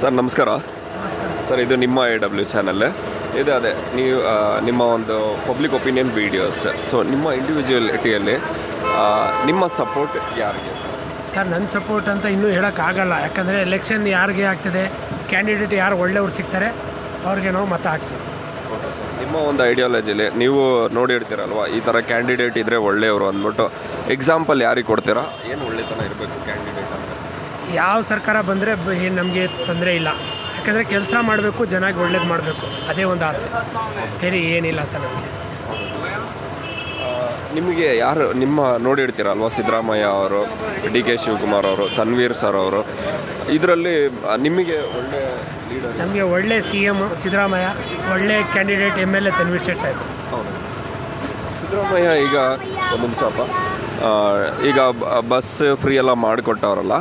Sir ನಮಸ್ಕಾರ. Sir ಇದು ನಿಮ್ಮ ಎ ಡಬ್ಲ್ಯೂ ಚಾನಲ್ ಇದು ಅದೇ ನೀವು ನಿಮ್ಮ ಒಂದು ಪಬ್ಲಿಕ್ ಒಪಿನಿಯನ್ ವೀಡಿಯೋಸ್ ಸೊ ನಿಮ್ಮ ಇಂಡಿವಿಜುವಲಿಟಿಯಲ್ಲಿ ನಿಮ್ಮ ಸಪೋರ್ಟ್ ಯಾರಿಗೆ? ಸರ್ ನನ್ನ ಸಪೋರ್ಟ್ ಅಂತ ಇನ್ನೂ ಹೇಳೋಕ್ಕಾಗಲ್ಲ ಯಾಕಂದರೆ ಎಲೆಕ್ಷನ್ ಯಾರಿಗೆ ಆಗ್ತದೆ ಕ್ಯಾಂಡಿಡೇಟ್ ಯಾರು ಒಳ್ಳೆಯವ್ರು ಸಿಗ್ತಾರೆ ಅವ್ರಿಗೆ ನಾವು ಮತ ಹಾಕ್ತೀವಿ. ನಿಮ್ಮ ಒಂದು ಐಡಿಯಾಲಜಿಲಿ ನೀವು ನೋಡಿರ್ತೀರಲ್ವ ಈ ಥರ ಕ್ಯಾಂಡಿಡೇಟ್ ಇದ್ದರೆ ಒಳ್ಳೆಯವರು ಅಂದ್ಬಿಟ್ಟು ಎಕ್ಸಾಂಪಲ್ ಯಾರಿಗೆ ಕೊಡ್ತೀರಾ? ಏನು ಒಳ್ಳೆತನ ಇರಬೇಕು ಕ್ಯಾಂಡಿಡೇಟ್ ಅಂತ? ಯಾವ ಸರ್ಕಾರ ಬಂದರೆ ಏನು ನಮಗೆ ತೊಂದರೆ ಇಲ್ಲ. ಯಾಕಂದರೆ ಕೆಲಸ ಮಾಡಬೇಕು ಜನಕ್ಕೆ ಒಳ್ಳೇದು ಮಾಡಬೇಕು. ಅದೇ ಒಂದು ಆಸೆ. ಬೇರೆ ಏನಿಲ್ಲ ಸರ್ ನಮಗೆ. ನಿಮಗೆ ಯಾರು ನಿಮ್ಮ ನೋಡಿರ್ತೀರಲ್ವಾ ಸಿದ್ದರಾಮಯ್ಯ ಅವರು ಡಿ ಕೆ ಶಿವಕುಮಾರ್ ಅವರು ತನ್ವೀರ್ ಸರ್ ಅವರು? ಇದರಲ್ಲಿ ನಿಮಗೆ ಒಳ್ಳೆ ಲೀಡರ್ ನಮಗೆ ಒಳ್ಳೆ ಸಿ ಎಂ ಸಿದ್ದರಾಮಯ್ಯ ಒಳ್ಳೆ candidate M L A Tanveer Sait Saheb. ಹೌದು. ಸಿದ್ದರಾಮಯ್ಯ ಈಗ ಒಂದು ನಿಮಿಷಪ್ಪ ಈಗ ಬಸ್ ಫ್ರೀ ಎಲ್ಲ ಮಾಡಿಕೊಟ್ಟವ್ರಲ್ಲ.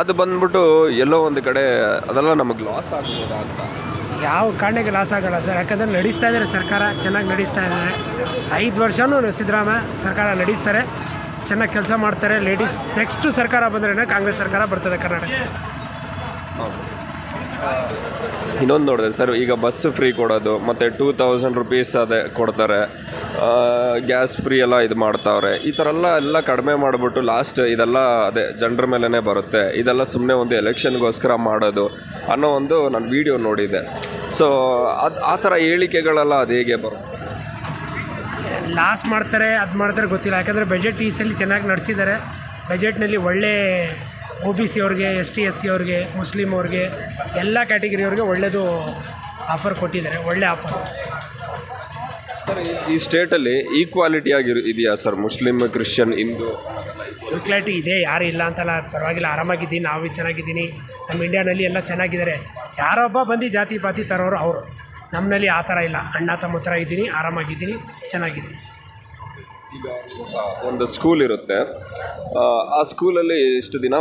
ಅದು ಬಂದ್ಬಿಟ್ಟು ಎಲ್ಲೋ ಒಂದು ಕಡೆ ಅದೆಲ್ಲ ನಮಗೆ ಲಾಸ್ ಆಗ್ಬೋದಾ ಅಂತ. ಯಾವ ಕಾರಣಕ್ಕೆ ಲಾಸ್ ಆಗಲ್ಲ ಸರ್? ಯಾಕಂದರೆ ನಡೆಸ್ತಾ ಇದ್ದಾರೆ ಸರ್ಕಾರ ಚೆನ್ನಾಗಿ ನಡೆಸ್ತಾ ಇದ್ದಾರೆ ಐದು ವರ್ಷವೂ ಸಿದ್ದರಾಮಯ್ಯ ಸರ್ಕಾರ ನಡೆಸ್ತಾರೆ ಚೆನ್ನಾಗಿ ಕೆಲಸ ಮಾಡ್ತಾರೆ. ಲೇಡೀಸ್ ನೆಕ್ಸ್ಟು ಸರ್ಕಾರ ಬಂದ್ರೆ ಕಾಂಗ್ರೆಸ್ ಸರ್ಕಾರ ಬರ್ತದೆ ಕರ್ನಾಟಕ. ಇನ್ನೊಂದು ನೋಡಿದೆ ಸರ್ ಈಗ ಬಸ್ ಫ್ರೀ ಕೊಡೋದು ಮತ್ತು ಟೂ ತೌಸಂಡ್ ರುಪೀಸ್ ಅದೇ ಕೊಡ್ತಾರೆ. ಗ್ಯಾಸ್ ಫ್ರೀ ಎಲ್ಲ ಇದು ಮಾಡ್ತಾವ್ರೆ. ಈ ಥರ ಎಲ್ಲ ಎಲ್ಲ ಕಡಿಮೆ ಮಾಡಿಬಿಟ್ಟು ಲಾಸ್ಟ್ ಇದೆಲ್ಲ ಅದೇ ಜನರ ಮೇಲೇ ಬರುತ್ತೆ. ಇದೆಲ್ಲ ಸುಮ್ಮನೆ ಒಂದು ಎಲೆಕ್ಷನ್ಗೋಸ್ಕರ ಮಾಡೋದು ಅನ್ನೋ ಒಂದು ನಾನು ವಿಡಿಯೋ ನೋಡಿದ್ದೆ. ಸೊ ಅದು ಆ ಥರ ಹೇಳಿಕೆಗಳೆಲ್ಲ ಅದು ಹೇಗೆ ಬರುತ್ತೆ? ಲಾಸ್ ಮಾಡ್ತಾರೆ, ಅದು ಮಾಡ್ತಾರೆ ಗೊತ್ತಿಲ್ಲ. ಯಾಕಂದರೆ ಬಜೆಟ್ ಈ ಸಲ ಚೆನ್ನಾಗಿ ನಡೆಸಿದ್ದಾರೆ. ಬಜೆಟ್ನಲ್ಲಿ ಒಳ್ಳೆ ಒ ಬಿ ಸಿ ಅವ್ರಿಗೆ ಎಸ್ ಟಿ ಎಸ್ ಸಿ ಅವ್ರಿಗೆ ಮುಸ್ಲಿಮ್ ಅವ್ರಿಗೆ, ಎಲ್ಲ ಕ್ಯಾಟಗರಿ ಅವ್ರಿಗೆ ಒಳ್ಳೆಯದು ಆಫರ್ ಕೊಟ್ಟಿದ್ದಾರೆ. ಒಳ್ಳೆ ಆಫರ್ ಸರ್, ಈ- ಸ್ಟೇಟ್ ಸ್ಟೇಟಲ್ಲಿ ಈಕ್ವಾಲಿಟಿ ಆಗಿರು ಇದೆಯಾ sir? Muslim Christian Hindu equality ಇದೆ, ಯಾರು ಇಲ್ಲ ಅಂತಲ್ಲ, ಪರವಾಗಿಲ್ಲ, ಆರಾಮಾಗಿದ್ದೀನಿ, ನಾವು ಚೆನ್ನಾಗಿದ್ದೀನಿ. ನಮ್ಮ ಇಂಡಿಯಾನಲ್ಲಿ ಎಲ್ಲ ಚೆನ್ನಾಗಿದ್ದಾರೆ. ಯಾರೊಬ್ಬ ಬಂದು ಜಾತಿ, ಪಾತಿ ತರೋರು ಅವರು. ನಮ್ಮಲ್ಲಿ ಆ ಥರ ಇಲ್ಲ. ಅಣ್ಣ, ತಮ್ಮ ಹತ್ರ ಇದ್ದೀನಿ, ಆರಾಮಾಗಿದ್ದೀನಿ, ಚೆನ್ನಾಗಿದ್ದೀನಿ. ಒಂದು ಸ್ಕೂಲ್ ಇರುತ್ತೆ. ಆ, ಸ್ಕೂಲಲ್ಲಿ ಇಷ್ಟು ದಿನ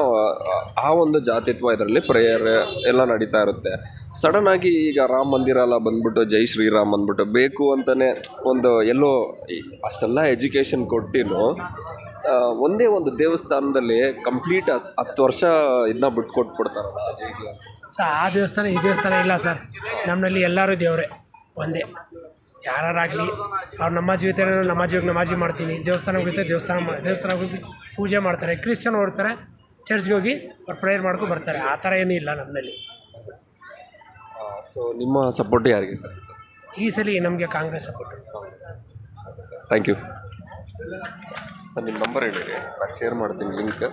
ಆ, ಒಂದು ಜಾತಿತ್ವ ಇದರಲ್ಲಿ ಪ್ರೇಯರ್ ಎಲ್ಲ ನಡೀತಾ ಇರುತ್ತೆ. ಸಡನ್ ಆಗಿ ಈಗ ರಾಮ ಮಂದಿರ ಎಲ್ಲ ಬಂದ್ಬಿಟ್ಟು ಜೈ ಶ್ರೀರಾಮ್ ಅಂದ್ಬಿಟ್ಟು ಬೇಕು ಅಂತಲೇ ಒಂದು ಎಲ್ಲೋ ಅಷ್ಟೆಲ್ಲ ಎಜುಕೇಷನ್ ಕೊಟ್ಟಿನೂ ಒಂದೇ ಒಂದು ದೇವಸ್ಥಾನದಲ್ಲಿ ಕಂಪ್ಲೀಟ್ ಹತ್ತು ವರ್ಷ ಇದನ್ನ ಬಿಟ್ಕೊಟ್ಬಿಡ್ತಾರಲ್ಲ ಸರ್? ಆ ದೇವಸ್ಥಾನ ಈ ದೇವಸ್ಥಾನ ಇಲ್ಲ ಸರ್. ನಮ್ಮಲ್ಲಿ ಎಲ್ಲರೂ ದೇವರೇ ಒಂದೇ. ಯಾರಾಗಲಿ ಅವ್ರು ನಮಾಜಿ ಇರ್ತಾರೆ ನಮಾಜಿ ಹೋಗಿ ನಮಾಜಿ ಮಾಡ್ತೀನಿ. ದೇವಸ್ಥಾನಕ್ಕೆ ಹೋಗಿರ್ತಾರೆ ದೇವಸ್ಥಾನ ದೇವಸ್ಥಾನ ದೇವಸ್ಥಾನಕ್ಕೆ ಹೋಗಿ ಪೂಜೆ ಮಾಡ್ತಾರೆ. ಕ್ರಿಶ್ಚನ್ ಹೋಗ್ತಾರೆ ಚರ್ಚ್ಗೆ ಹೋಗಿ ಅವ್ರು ಪ್ರೇಯರ್ ಮಾಡ್ಕೊಂಡು ಬರ್ತಾರೆ. ಆ ಥರ ಏನೂ ಇಲ್ಲ ನಮ್ಮಲ್ಲಿ. ಸೊ ನಿಮ್ಮ ಸಪೋರ್ಟ್ ಯಾರಿಗೆ ಸರ್? ಈ ಸಲ ನಮಗೆ Congress support thank you sir ನಿಮ್ಮ ನಂಬರ್ ಹೇಳಿ ನಾನು ಶೇರ್ ಮಾಡ್ತೀನಿ ಲಿಂಕ್